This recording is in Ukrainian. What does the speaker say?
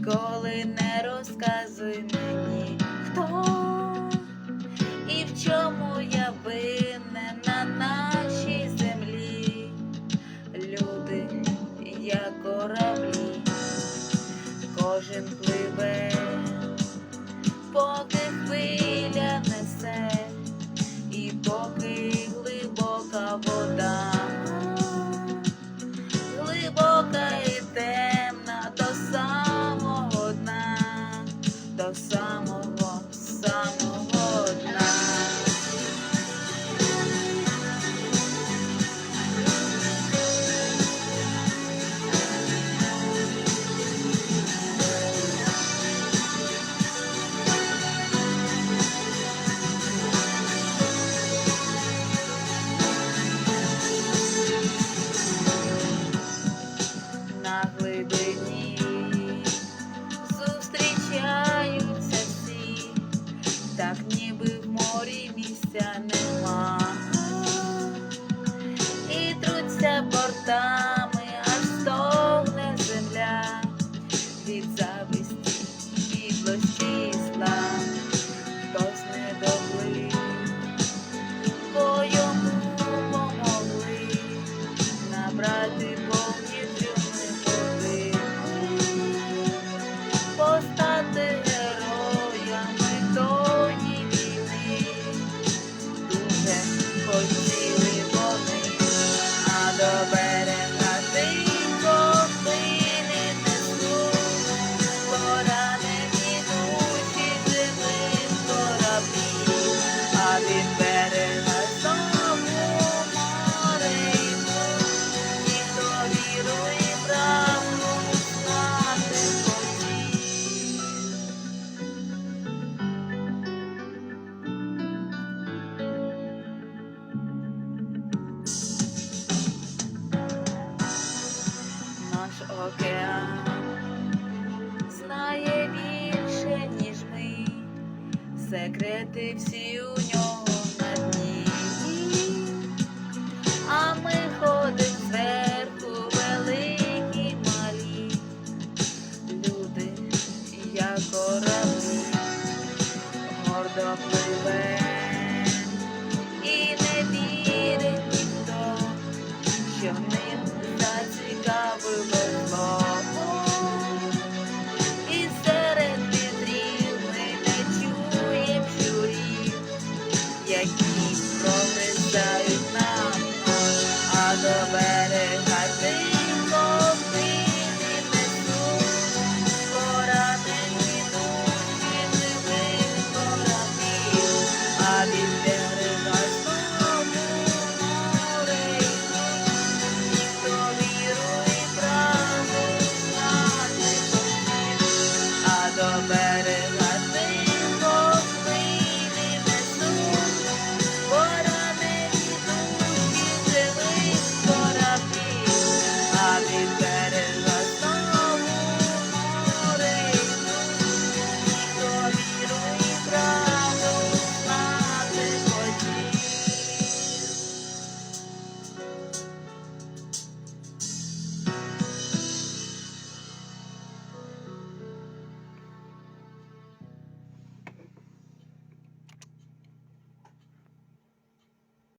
ніколи не розказуй мені. самого, самого. ніби в морі місця нема, і труться борта. then секрети всі у нього на дні. А ми ходим зверху великі малі. Люди, як кораблі, гордо пливе і не вірить ніхто, що ним зацікавили.